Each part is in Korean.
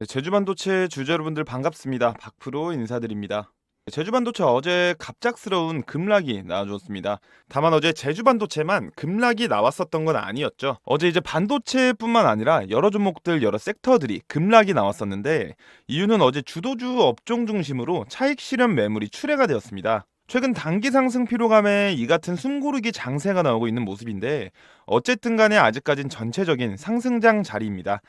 네, 제주반도체 주주 여러분들 반갑습니다. 박프로 인사드립니다. 네, 제주반도체 어제 갑작스러운 급락이 나와줬습니다. 다만 어제 제주반도체만 급락이 나왔었던 건 아니었죠. 어제 이제 반도체뿐만 아니라 여러 종목들 여러 섹터들이 급락이 나왔었는데 이유는 어제 주도주 업종 중심으로 차익 실현 매물이 출회가 되었습니다. 최근 단기 상승 피로감에 이 같은 숨고르기 장세가 나오고 있는 모습인데 어쨌든 간에 아직까진 전체적인 상승장 자리입니다.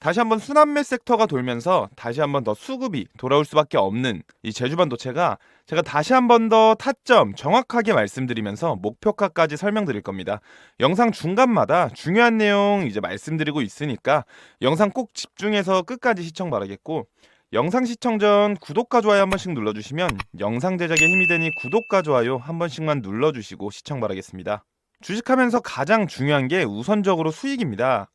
다시 한번 순환매 섹터가 돌면서 다시 한번 더 수급이 돌아올 수밖에 없는 이 제주 반도체가 제가 다시 한번 더 타점 정확하게 말씀드리면서 목표가까지 설명드릴 겁니다. 영상 중간마다 중요한 내용 이제 말씀드리고 있으니까 영상 꼭 집중해서 끝까지 시청 바라겠고 영상 시청 전 구독과 좋아요 한 번씩 눌러주시면 영상 제작에 힘이 되니 구독과 좋아요 한 번씩만 눌러주시고 시청 바라겠습니다. 주식하면서 가장 중요한 게 우선적으로 수익입니다.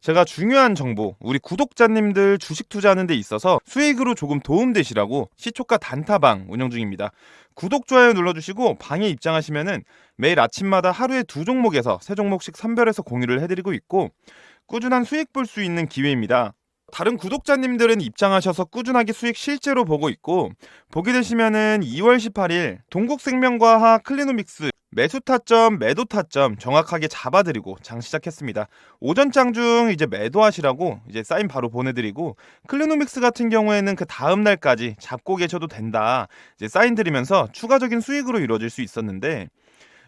제가 중요한 정보, 우리 구독자님들 주식 투자하는 데 있어서 수익으로 조금 도움되시라고 시초가 단타방 운영 중입니다. 구독, 좋아요 눌러주시고 방에 입장하시면은 매일 아침마다 하루에 두 종목에서 세 종목씩 선별해서 공유를 해드리고 있고 꾸준한 수익 볼 수 있는 기회입니다. 다른 구독자님들은 입장하셔서 꾸준하게 수익 실제로 보고 있고 보게 되시면은 2월 18일 동국생명과학 클리노믹스 매수 타점, 매도 타점 정확하게 잡아드리고 장 시작했습니다. 오전 장 중 이제 매도하시라고 이제 사인 바로 보내드리고 클리노믹스 같은 경우에는 그 다음 날까지 잡고 계셔도 된다. 이제 사인 드리면서 추가적인 수익으로 이루어질 수 있었는데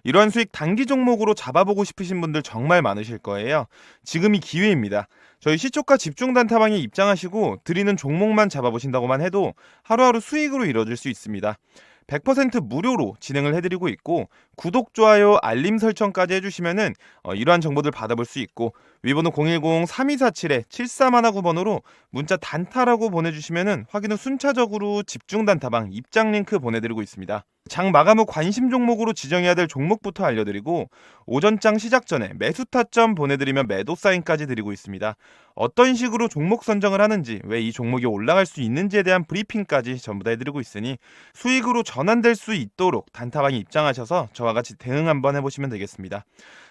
이러한 수익 단기 종목으로 잡아보고 싶으신 분들 정말 많으실 거예요. 지금이 기회입니다. 저희 시초가 집중 단타방에 입장하시고 드리는 종목만 잡아보신다고만 해도 하루하루 수익으로 이루어질 수 있습니다. 100% 무료로 진행을 해드리고 있고 구독, 좋아요, 알림 설정까지 해주시면은 어, 이러한 정보들 받아볼 수 있고 위번호 010-3247-7419번으로 문자 단타라고 보내주시면은 확인 후 순차적으로 집중 단타방 입장 링크 보내드리고 있습니다. 장 마감 후 관심 종목으로 지정해야 될 종목부터 알려드리고 오전장 시작 전에 매수 타점 보내드리면 매도 사인까지 드리고 있습니다. 어떤 식으로 종목 선정을 하는지 왜 이 종목이 올라갈 수 있는지에 대한 브리핑까지 전부 다 해드리고 있으니 수익으로 전환될 수 있도록 단타방에 입장하셔서 저와 같이 대응 한번 해보시면 되겠습니다.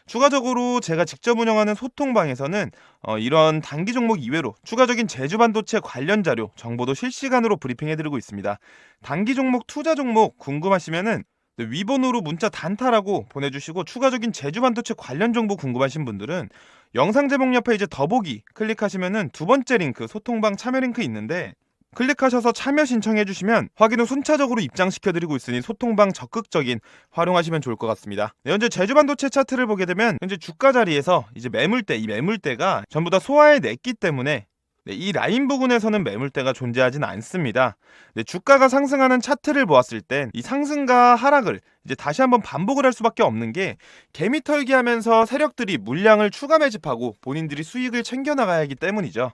추가적으로 제가 직접 운영하는 소통방에서는 어, 이런 단기 종목 이외로 추가적인 제주 반도체 관련 자료 정보도 실시간으로 브리핑해드리고 있습니다. 단기 종목 투자 종목 궁금하시면은 네, 위번호로 문자 단타라고 보내주시고 추가적인 제주 반도체 관련 정보 궁금하신 분들은 영상 제목 옆에 이제 더보기 클릭하시면은 두 번째 링크 소통방 참여 링크 있는데 클릭하셔서 참여 신청해 주시면 확인 후 순차적으로 입장시켜 드리고 있으니 소통방 적극적인 활용하시면 좋을 것 같습니다. 네, 현재 제주 반도체 차트를 보게 되면 현재 주가 자리에서 이제 매물대 이 매물대가 전부 다 소화해 냈기 때문에 네, 이 라인 부근에서는 매물대가 존재하진 않습니다. 네, 주가가 상승하는 차트를 보았을 땐 이 상승과 하락을 이제 다시 한번 반복을 할 수밖에 없는 게 개미 털기 하면서 세력들이 물량을 추가 매집하고 본인들이 수익을 챙겨 나가야 하기 때문이죠.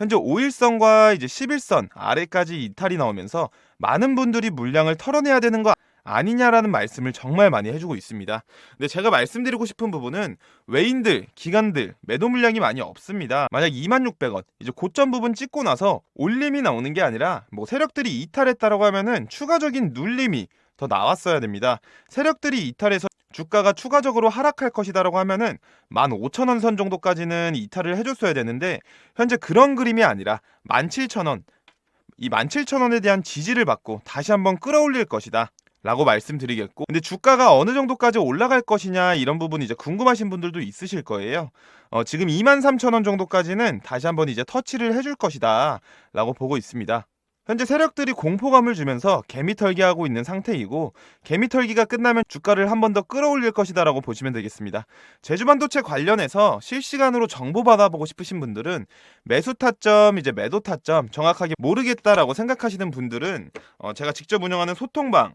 현재 5일선과 이제 11선 아래까지 이탈이 나오면서 많은 분들이 물량을 털어내야 되는 거 아니냐라는 말씀을 정말 많이 해주고 있습니다. 근데 제가 말씀드리고 싶은 부분은 외인들, 기관들 매도 물량이 많이 없습니다. 만약 2600원 이제 고점 부분 찍고 나서 올림이 나오는 게 아니라 뭐 세력들이 이탈했다라고 하면은 추가적인 눌림이 더 나왔어야 됩니다. 세력들이 이탈해서 주가가 추가적으로 하락할 것이다라고 하면은 15,000원 선 정도까지는 이탈을 해줬어야 되는데 현재 그런 그림이 아니라 17,000원 이 17,000원에 대한 지지를 받고 다시 한번 끌어올릴 것이다. 라고 말씀드리겠고 근데 주가가 어느 정도까지 올라갈 것이냐 이런 부분 이제 궁금하신 분들도 있으실 거예요 어, 지금 23,000원 정도까지는 다시 한번 이제 터치를 해줄 것이다 라고 보고 있습니다 현재 세력들이 공포감을 주면서 개미털기하고 있는 상태이고 개미털기가 끝나면 주가를 한 번 더 끌어올릴 것이다라고 보시면 되겠습니다. 제주반도체 관련해서 실시간으로 정보 받아보고 싶으신 분들은 매수 타점 이제 매도 타점 정확하게 모르겠다라고 생각하시는 분들은 어, 제가 직접 운영하는 소통방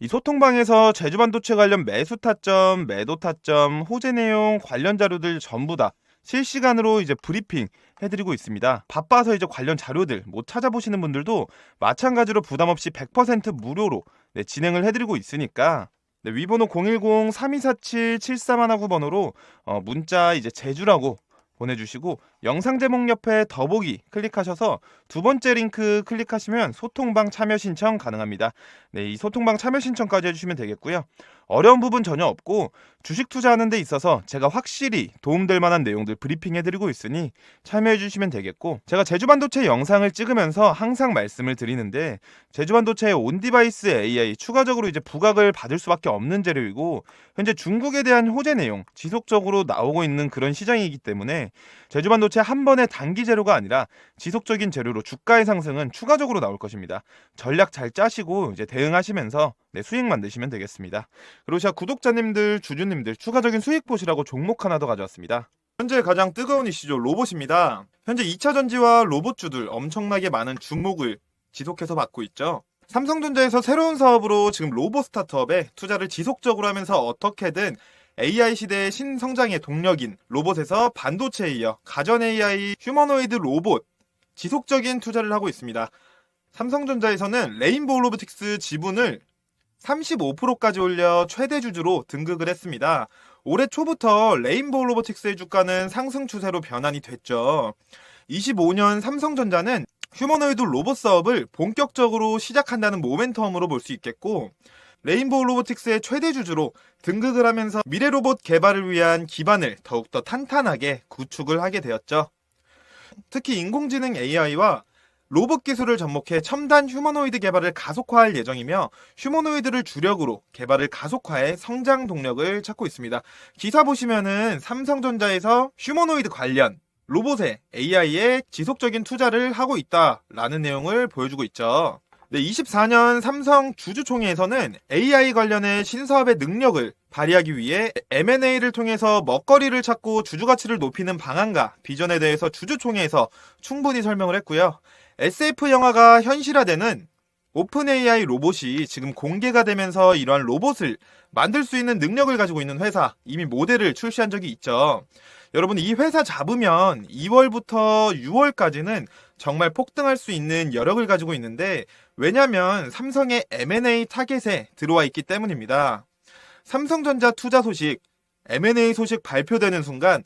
이 소통방에서 제주반도체 관련 매수 타점, 매도 타점, 호재 내용 관련 자료들 전부 다 실시간으로 이제 브리핑 해드리고 있습니다. 바빠서 이제 관련 자료들 못 찾아보시는 분들도 마찬가지로 부담 없이 100% 무료로 네, 진행을 해드리고 있으니까 네, 위번호 010-3247-7319번호로 어, 문자 이제 제주라고 보내주시고 영상 제목 옆에 더보기 클릭하셔서 두 번째 링크 클릭하시면 소통방 참여 신청 가능합니다. 네, 이 소통방 참여 신청까지 해주시면 되겠고요. 어려운 부분 전혀 없고 주식 투자하는 데 있어서 제가 확실히 도움될 만한 내용들 브리핑해드리고 있으니 참여해주시면 되겠고 제가 제주반도체 영상을 찍으면서 항상 말씀을 드리는데 제주반도체의 온디바이스 AI 추가적으로 이제 부각을 받을 수밖에 없는 재료이고 현재 중국에 대한 호재 내용 지속적으로 나오고 있는 그런 시장이기 때문에 제주반도체 한 번의 단기 재료가 아니라 지속적인 재료로 주가의 상승은 추가적으로 나올 것입니다. 전략 잘 짜시고 이제 대응하시면서 네, 수익 만드시면 되겠습니다. 그리고 제가 구독자님들, 주주님들 추가적인 수익 보시라고 종목 하나 더 가져왔습니다. 현재 가장 뜨거운 이슈죠. 로봇입니다. 현재 2차 전지와 로봇주들 엄청나게 많은 주목을 지속해서 받고 있죠. 삼성전자에서 새로운 사업으로 지금 로봇 스타트업에 투자를 지속적으로 하면서 어떻게든 AI 시대의 신성장의 동력인 로봇에서 반도체에 이어 가전 AI, 휴머노이드 로봇 지속적인 투자를 하고 있습니다. 삼성전자에서는 레인보우 로보틱스 지분을 35%까지 올려 최대 주주로 등극을 했습니다. 올해 초부터 레인보우 로보틱스의 주가는 상승 추세로 변환이 됐죠. 25년 삼성전자는 휴머노이드 로봇 사업을 본격적으로 시작한다는 모멘텀으로 볼 수 있겠고 레인보우 로보틱스의 최대 주주로 등극을 하면서 미래 로봇 개발을 위한 기반을 더욱더 탄탄하게 구축을 하게 되었죠. 특히 인공지능 AI와 로봇 기술을 접목해 첨단 휴머노이드 개발을 가속화할 예정이며 휴머노이드를 주력으로 개발을 가속화해 성장 동력을 찾고 있습니다. 기사 보시면은 삼성전자에서 휴머노이드 관련 로봇에 AI에 지속적인 투자를 하고 있다라는 내용을 보여주고 있죠. 네, 24년 삼성 주주총회에서는 AI 관련의 신사업의 능력을 발휘하기 위해 M&A를 통해서 먹거리를 찾고 주주 가치를 높이는 방안과 비전에 대해서 주주총회에서 충분히 설명을 했고요. SF 영화가 현실화되는 오픈 AI 로봇이 지금 공개가 되면서 이러한 로봇을 만들 수 있는 능력을 가지고 있는 회사 이미 모델을 출시한 적이 있죠. 여러분 이 회사 잡으면 2월부터 6월까지는 정말 폭등할 수 있는 여력을 가지고 있는데 왜냐면 삼성의 M&A 타겟에 들어와 있기 때문입니다. 삼성전자 투자 소식, M&A 소식 발표되는 순간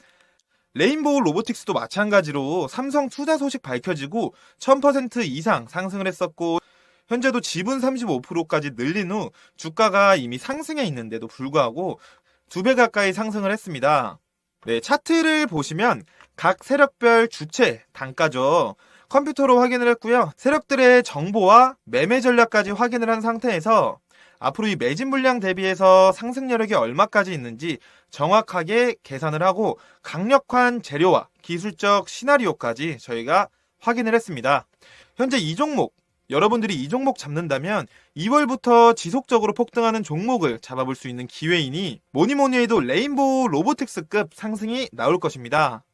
레인보우 로보틱스도 마찬가지로 삼성 투자 소식 밝혀지고 1000% 이상 상승을 했었고 현재도 지분 35%까지 늘린 후 주가가 이미 상승해 있는데도 불구하고 두 배 가까이 상승을 했습니다. 네, 차트를 보시면 각 세력별 주체 단가죠. 컴퓨터로 확인을 했고요. 세력들의 정보와 매매 전략까지 확인을 한 상태에서 앞으로 이 매진 물량 대비해서 상승 여력이 얼마까지 있는지 정확하게 계산을 하고 강력한 재료와 기술적 시나리오까지 저희가 확인을 했습니다. 현재 이 종목 여러분들이 이 종목 잡는다면 2월부터 지속적으로 폭등하는 종목을 잡아볼 수 있는 기회이니 뭐니 뭐니 해도 레인보우 로보틱스급 상승이 나올 것입니다.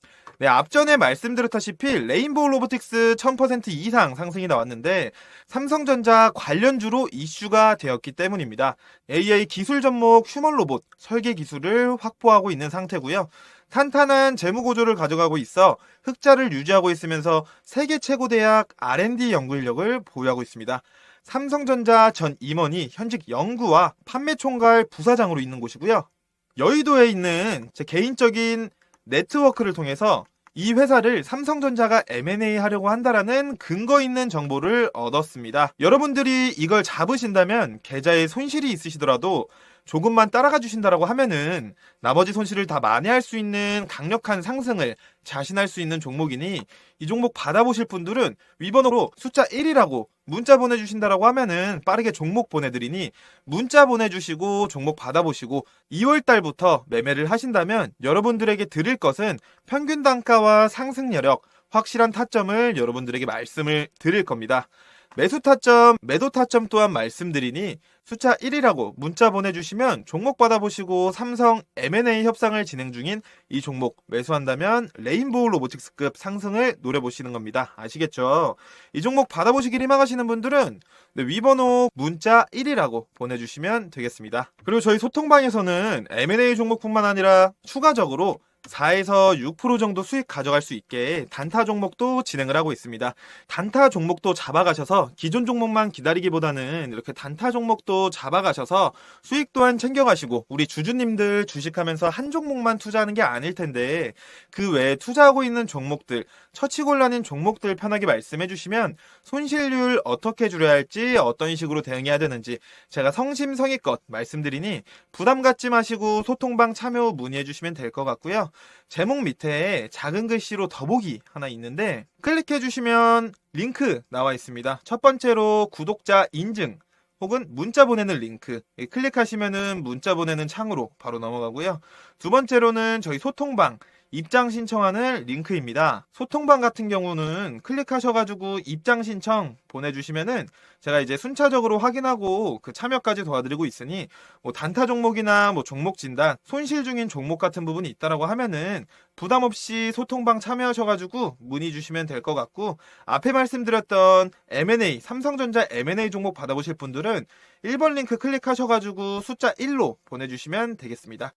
네, 앞전에 말씀드렸다시피 레인보우 로보틱스 1000% 이상 상승이 나왔는데 삼성전자 관련주로 이슈가 되었기 때문입니다. AI 기술 접목 휴먼 로봇 설계 기술을 확보하고 있는 상태고요. 탄탄한 재무 구조를 가져가고 있어 흑자를 유지하고 있으면서 세계 최고 대학 R&D 연구 인력을 보유하고 있습니다. 삼성전자 전 임원이 현직 연구와 판매 총괄 부사장으로 있는 곳이고요. 여의도에 있는 제 개인적인 네트워크를 통해서 이 회사를 삼성전자가 M&A 하려고 한다라는 근거 있는 정보를 얻었습니다. 여러분들이 이걸 잡으신다면 계좌에 손실이 있으시더라도 조금만 따라가 주신다라고 하면은 나머지 손실을 다 만회할 수 있는 강력한 상승을 자신할 수 있는 종목이니 이 종목 받아보실 분들은 위번호로 숫자 1이라고 문자 보내주신다라고 하면은 빠르게 종목 보내드리니 문자 보내주시고 종목 받아보시고 2월 달부터 매매를 하신다면 여러분들에게 드릴 것은 평균 단가와 상승 여력, 확실한 타점을 여러분들에게 말씀을 드릴 겁니다. 매수 타점, 매도 타점 또한 말씀드리니 숫자 1이라고 문자 보내주시면 종목 받아보시고 삼성 M&A 협상을 진행 중인 이 종목 매수한다면 레인보우 로보틱스급 상승을 노려보시는 겁니다. 아시겠죠? 이 종목 받아보시길 희망하시는 분들은 네, 위번호 문자 1이라고 보내주시면 되겠습니다. 그리고 저희 소통방에서는 M&A 종목뿐만 아니라 추가적으로 4에서 6% 정도 수익 가져갈 수 있게 단타 종목도 진행을 하고 있습니다. 단타 종목도 잡아가셔서 기존 종목만 기다리기보다는 이렇게 단타 종목도 잡아가셔서 수익 또한 챙겨가시고 우리 주주님들 주식하면서 한 종목만 투자하는 게 아닐 텐데 그 외에 투자하고 있는 종목들 처치곤란인 종목들 편하게 말씀해 주시면 손실률 어떻게 줄여야 할지 어떤 식으로 대응해야 되는지 제가 성심성의껏 말씀드리니 부담 갖지 마시고 소통방 참여 후 문의해 주시면 될 것 같고요. 제목 밑에 작은 글씨로 더보기 하나 있는데 클릭해 주시면 링크 나와 있습니다. 첫 번째로 구독자 인증 혹은 문자 보내는 링크 예, 클릭하시면은 문자 보내는 창으로 바로 넘어가고요. 두 번째로는 저희 소통방 입장 신청하는 링크입니다. 소통방 같은 경우는 클릭하셔가지고 입장 신청 보내주시면은 제가 이제 순차적으로 확인하고 그 참여까지 도와드리고 있으니 뭐 단타 종목이나 뭐 종목 진단, 손실 중인 종목 같은 부분이 있다라고 하면은 부담 없이 소통방 참여하셔가지고 문의 주시면 될 것 같고 앞에 말씀드렸던 M&A 삼성전자 M&A 종목 받아보실 분들은 1번 링크 클릭하셔가지고 숫자 1로 보내주시면 되겠습니다.